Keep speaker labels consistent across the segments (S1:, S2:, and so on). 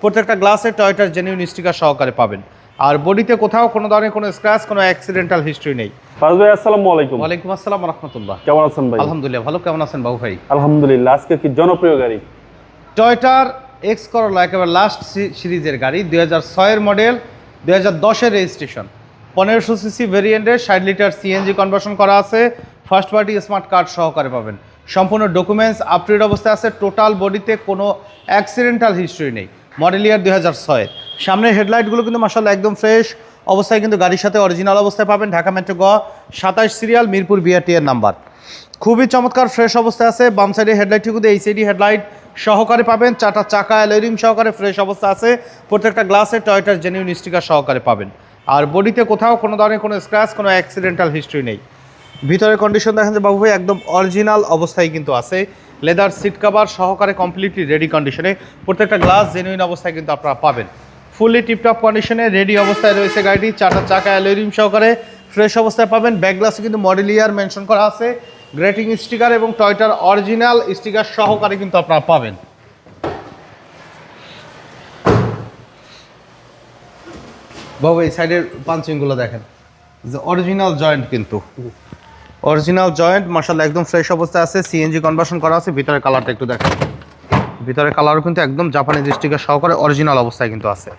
S1: প্রত্যেকটা গ্লাসে টয়টার genuine sticker সহকারে পাবেন। আর বডিতে কোথাও কোনো ধরনের কোনো স্ক্র্যাচ কোনো অ্যাক্সিডেন্টাল হিস্ট্রি নেই।
S2: ফারুক ভাই আসসালামু আলাইকুম।
S1: ওয়ালাইকুম আসসালাম রহমতুল্লাহ।
S2: কেমন আছেন ভাই?
S1: আলহামদুলিল্লাহ ভালো। কেমন আছেন বাবু ভাই?
S2: আলহামদুলিল্লাহ আজকে কি জনপ্রিয় গাড়ি?
S1: টয়টার এক্স করলা একেবারে লাস্ট সিরিজের গাড়ি দুই মডেল দুই হাজার রেজিস্ট্রেশন পনেরোশো সিসি ভেরিয়েন্টের ষাট লিটার সিএনজি কনভার্সন করা আছে। ফার্স্ট পার্টি স্মার্ট কার্ড সহকারে পাবেন। সম্পূর্ণ ডকুমেন্টস আপডেট অবস্থায় আছে। টোটাল বডিতে কোনো অ্যাক্সিডেন্টাল হিস্ট্রি নেই। মডেল ইয়ার দুই সামনের হেডলাইটগুলো কিন্তু মাসাল্লাহ একদম ফ্রেশ। অবস্থায় কিন্তু গাড়ির সাথে অরিজিনাল অবস্থায় পাবেন ঢাকা মেট্রো গ, সাতাশ সিরিয়াল, মিরপুর বিআরটি এর নাম্বার। খুবই চমৎকার ফ্রেশ অবস্থায় আছে। বাম সাইডে হেডলাইটটি কিন্তু এই সাইডি হেডলাইট সহকারে পাবেন। চারটা চাকা অ্যালোরিং সহকারে ফ্রেশ অবস্থা আছে। প্রত্যেকটা গ্লাসে টয়টার জেনুইন স্টিকার সহকারে পাবেন। আর বডিতে কোথাও কোনো ধরনের কোনো স্ক্র্যাচ কোনো অ্যাক্সিডেন্টাল হিস্ট্রি নেই। ভিতরের কন্ডিশন দেখেন যে বাবু ভাই, একদম অরিজিনাল অবস্থায় কিন্তু আছে। লেদার সিট কাভার সহকারে কমপ্লিটলি রেডি কন্ডিশনে প্রত্যেকটা গ্লাস জেনুইন অবস্থায় কিন্তু আপনারা পাবেন। ফুললি টিপটপ কন্ডিশনে রেডি অবস্থায় রয়েছে গাড়িটি। চারটা চাকা অ্যালোরিম সহকারে ফ্রেশ অবস্থায় পাবেন। ব্যাক গ্লাসে কিন্তু মডেল ইয়ার মেনশন করা আছে। গ্রেটিং স্টিকার এবং টয়টার অরিজিনাল স্টিকার সহকারে কিন্তু আপনারা পাবেন। বাবু, এই সাইডের পাঞ্চিংগুলো দেখেন। অরিজিনাল জয়েন্ট কিন্তু। অরিজিনাল জয়েন্ট মার্শাল একদম ফ্রেশ অবস্থায় আছে সিএনজি কনভার্সন করা আছে ভিতরে কালারটা একটু দেখেন। ভিতরে কালারও কিন্তু একদম জাপানি স্টিকার সহকারে অরিজিনাল অবস্থায় কিন্তু আছে।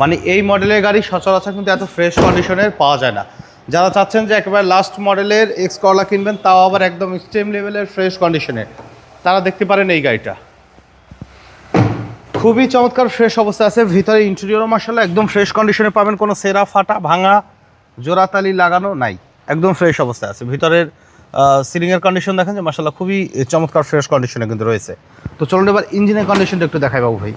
S1: মানে এই মডেলের গাড়ি সচরাচর কিন্তু এত ফ্রেশ কন্ডিশনের পাওয়া যায় না। যারা চাচ্ছেন যে একেবারে লাস্ট মডেলের এক্স করলা কিনবেন, তাও আবার একদম এক্সট্রিম লেভেলের ফ্রেশ কন্ডিশনে তারা দেখতে পারেন এই গাড়িটা। খুবই চমৎকার ফ্রেশ অবস্থা আছে, ভিতরে ইন্টেরিয়রও মার্শাল একদম ফ্রেশ কন্ডিশনে পাবেন, কোনো সেরা ফাটা ভাঙা, জোড়াতালি লাগানো নাই। একদম ফ্রেশ অবস্থায় আছে। ভিতরের সিলিংয়ের কন্ডিশন দেখেন যে মার্শাল্লাহ খুবই চমৎকার ফ্রেশ কন্ডিশনে কিন্তু রয়েছে। তো চলুন এবার ইঞ্জিনের কন্ডিশনটা একটু দেখাই বাবু ভাই।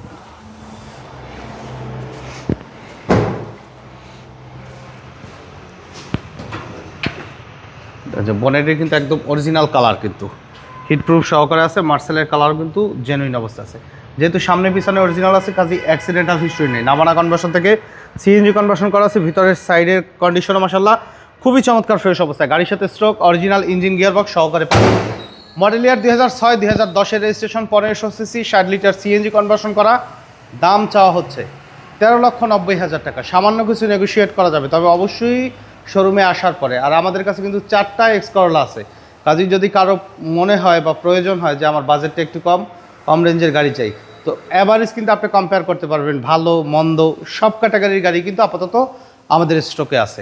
S1: বনেটের কিন্তু একদম অরিজিনাল কালার কিন্তু। হিটপ্রুফ সহকারে আছে মার্সেলের কালার কিন্তু জেনুইন অবস্থা আছে। যেহেতু সামনে পিছনে অরিজিনাল আছে, কাজে অ্যাক্সিডেন্টাল হিস্ট্রি নেই। নামানা কনভার্সন থেকে সিএনজি কনভার্সন করা আছে, ভিতরের সাইডের কন্ডিশনও মাসাল্লাহ খুবই চমৎকার ফ্রেশ অবস্থায়। গাড়ির সাথে স্ট্রোক অরিজিনাল ইঞ্জিন গিয়ারবক্স সহকারে মডেল ইয়ার দুই হাজার ছয়, দুই হাজার দশের রেজিস্ট্রেশন পনেরোশো সিসি ষাট লিটার সিএনজি কনভার্সন করা। দাম চাওয়া হচ্ছে তেরো লক্ষ নব্বই হাজার টাকা। সামান্য কিছু নেগোশিয়েট করা যাবে, তবে অবশ্যই শোরুমে আসার পরে। আর আমাদের কাছে কিন্তু চারটা এক্স করলা আছে। কাজেই যদি কারও মনে হয় বা প্রয়োজন হয় যে আমার বাজেটটা একটু কম কম রেঞ্জের গাড়ি চাই। তো অ্যাভারেজ কিন্তু আপনি কম্পেয়ার করতে পারবেন, ভালো, মন্দ, সব ক্যাটাগরির গাড়ি কিন্তু আপাতত আমাদের স্টকে আছে।